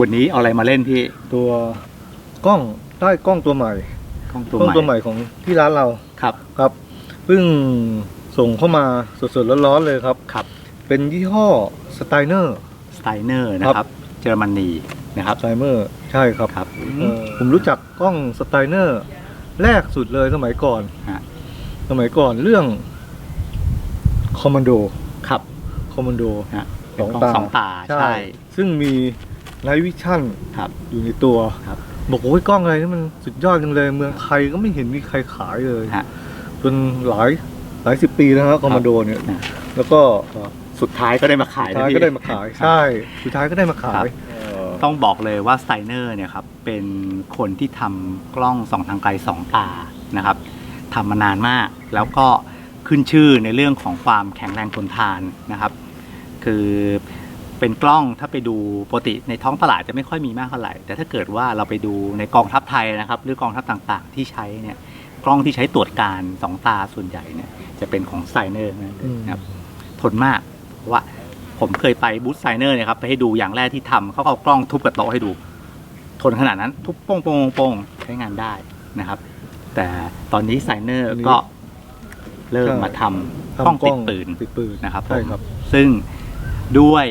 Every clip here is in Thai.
วันนี้เอาอะไรมาเล่นพี่ตัวกล้องได้กล้องตัวใหม่กล้องตัวกล้องตัวใหใหม่ม่ของที่ร้านเราครับ ครับเพิ่งส่งเข้ามาสดๆร้อนๆเลยครับ ครับ เป็นยี่ห้อสไตเนอร์ สไตเนอร์นะครับ เยอรมนีนะครับสไตเนอร์ใช่ครับครับ เอ่อผมรู้จักกล้องสไตเนอร์แรกสุดเลยสมัยก่อนฮะ สมัยก่อนเรื่องคอมมานโดครับ คอมมานโดฮะสองเป็นกล้ตาสองตาใช่ ซึ่งมี ไนวิชั่นครับ อยู่ในตัวครับ บอกโอ้ยกล้องอะไรนี่มันสุดยอดจังเลย เมืองไทยก็ไม่เห็นมีใครขายเลยฮะ จนหลายหลายสิบปีแล้วครับคอมมานโดเนี่ยนะแล้วก็สุดท้ายก็ได้มาขายสุดท้ายนะพี่ก็ได้มาขายใช่สุดท้ายก็ได้มาขาครัยบเอ่อ ต้องบอกเลยว่าสไตเนอร์เนี่ยครับเป็นคนที่ทำกล้องสองทางไกลสองตานะครับทำมานานมาก แล้วก็ขึ้นชื่อในเรื่องของความแข็งแรงทนทานนะครับ คือ เป็นกล้องถ้าไปดูปกติในท้องตลาดจะไม่ค่อยมีมากเท่าไหร่ แต่ถ้าเกิดว่าเราไปดูในกองทัพไทยนะครับ หรือกองทัพต่างๆ ที่ใช้เนี่ยกล้องที่ใช้ตรวจการสองตาส่วนใหญ่เนี่ยจะเป็นของสไตเนอร์นะครับทนมากเพราะว่าผมเคยไปบูธไซเนอร์เนี่ยครับไปให้ดูอย่างแรกที่ทำเขาก็เอากล้องทุบกับโต๊ะให้ดู ทนขนาดนั้น ทุบโป้งโป้งโป้งใช้งานได้นะครับ แต่ตอนนี้ไซเนอร์อันนี้ก็เริ่มใช่มาทำกล้องทำติดปืนติดปืนนะครับใช่ผมครับ ซึ่งด้วย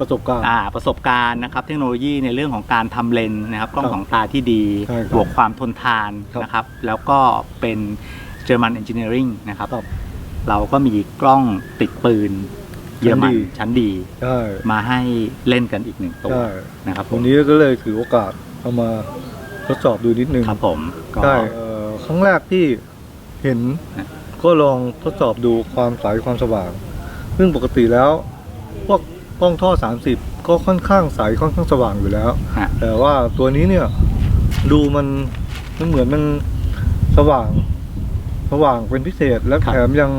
ประสบการณ์ อ่าประสบการณ์นะครับ เทคโนโลยีในเรื่องของการทำเลนส์นะครับกล้องครับของตาที่ดีใช่ครับบวกความทนทานครับนะครับ แล้วก็เป็นเจอร์มันเอนจิเนียริงนะครับครับเราก็มีกล้องติดปืนเยอรมันชั้นดี ชั้นดีใช่มาให้เล่นกันอีกหนึ่งตัวใช่นะครับผวัมนนี้ก็เลยถือโอกาสเอามาทดสอบดูนิดนึง ครับผมก็ ใช่เอ่อครั้งแรกที่เห็นนะ ก็ลองทดสอบดูความใสความสว่าง ซึ่งปกติแล้ว พวก กล้องท่อ 30 ก็ค่อนข้างใสค่อนข้างสว่างอยู่แล้ว ฮะ แต่ว่าตัวนี้เนี่ยดูมันมันเหมือนมันสว่าง สว่างเป็นพิเศษ และครับแถมยัง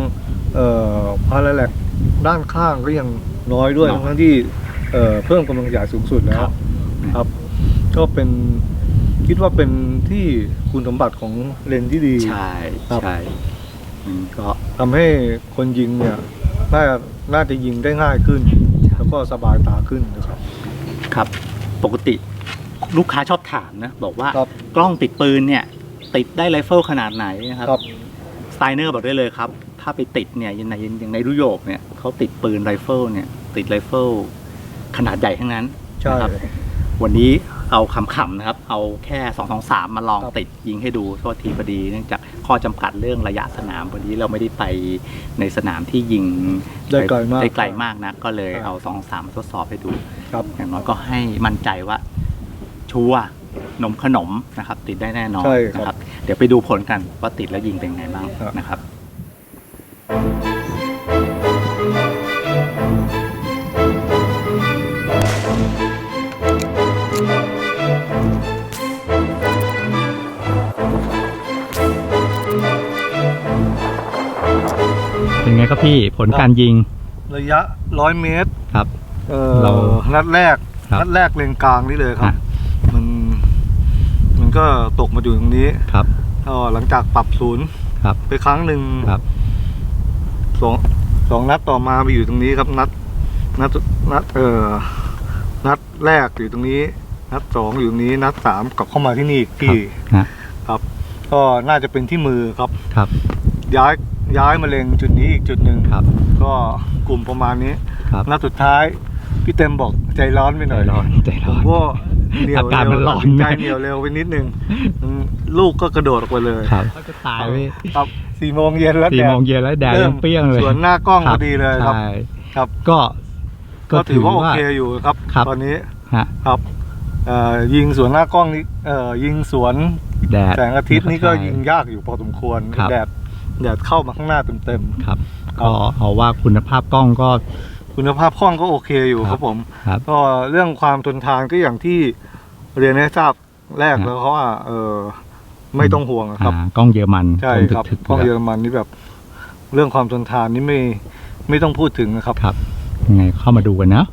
เอ่อพาราแลกด้านข้างก็ยังน้อยด้วยน้อยทั้งที่เอ่อเพิ่มกำลังฉายสูงสุดแล้คว รับ ครับ ก็เป็นคิดว่าเป็นที่คุณสมบัติของเลนส์ที่ดี ใช่ครับ ใช่มันก็ทำให้คนยิงเนี่ยน่าน่าจะยิงได้ง่ายขึ้น แล้วก็สบายตาขึ้นนะครับ ครับ ปกติลูกค้าชอบถามนะ บอกว่าครับกล้องติดปืนเนี่ย ติดได้ไรเฟิลขนาดไหนนะครับครับ สไตเนอร์บอกได้เลยครับ ถ้าไปติดเนี่ยอยังในอย่างในยุโรปเนี่ยเขาติดปืนไรเฟิลเนี่ย ติดไรเฟิลขนาดใหญ่ทั้งนั้น ใช่ นะครับ วันนี้ เอาขำๆนะครับ เอาแค่2 2 3มาลองครับติดยิงให้ดูโทษทีพอดีเนื่องจากข้อจำกัดเรื่องระยะสนามพอดีเราไม่ได้ไปในสนามที่ยิงได้ไกลมาก ได้ไกลมากนะก็เลยครับเอา2 3มาทดสอบให้ดูครับอย่างน้อยก็ให้มั่นใจว่าชัวร์นมขนมนะครับ ติดได้แน่นอนใช่ครับ นะครับ เดี๋ยวไปดูผลกันว่าติดแล้วยิงเป็นไงบ้างครับ นะครับ เป็นไงครับพี่ผลการยิงระยะร้อยเมตรครับ เอ่อเรานัดแรกครับนัดแรกเลนกลางนี่เลยครับฮะมัน มันก็ตกมาอยู่ตรงนี้ครับก็หลังจากปรับศูนย์ครับ ไปครั้งหนึ่งครับสองสองนัดต่อมาไปอยู่ตรงนี้ครับนัดนัดนัดเอ่อนัดแรกอยู่ตรงนี้ นัดสองอยู่ตรงนี้ นัดสามกลับเข้ามาที่นี่อีกที่ฮะครับ ก็น่าจะเป็นที่มือครับครับ ย้าย ย้ายมาเล็งจุดนี้อีกจุดหนึ่งครับ ก็กลุ่มประมาณนี้ครับนัดสุดท้าย พี่เต็มบอกใจร้อนไปหใจน่อยร้อนใจผร้อมนก็เหนียวอาการเร็มัวนร้อนตัดสิใจเหนียวเร็วไปนิดนึงอืมลูกก็กระโดดออกไปเลยครับก็ตายพี่ครับสี่โมงเย็นแล้วสี่แดดโมงเย็นแล้วแดดยังเปรี้ยงเลยสวนหน้ากล้องพอดีเลยครับใช่ครับก็ก็ถือว่าโอเคอยู่ครับครับตอนนี้ฮะครับเอ่อยิงสวนหน้ากล้องนี่เอ่อยิงสวนแดดแสงอาทิตย์นี่ก็ใช่ยิงยากอยู่พอสมควรครับแดด แดดเข้ามาข้างหน้าเต็มครับครับก็เอาว่าคุณภาพกล้องก็ๆคุณภาพกล้องก็โอเคอยู่ครับครับผมครับก็เรื่องความทนทานก็อย่างที่เรียนให้ทราบแรกครับแล้วเขาว่าเออไม่ต้องห่วงอะครับอ่ากล้องเยอรมันใช่คมครับถึกๆกล้องยู่เยอแล้วรมันนี่แบบ เรื่องความทนทานนี่ไม่ไม่ต้องพูดถึงนะครับครับยังไงเข้ามาดูกันเนาะ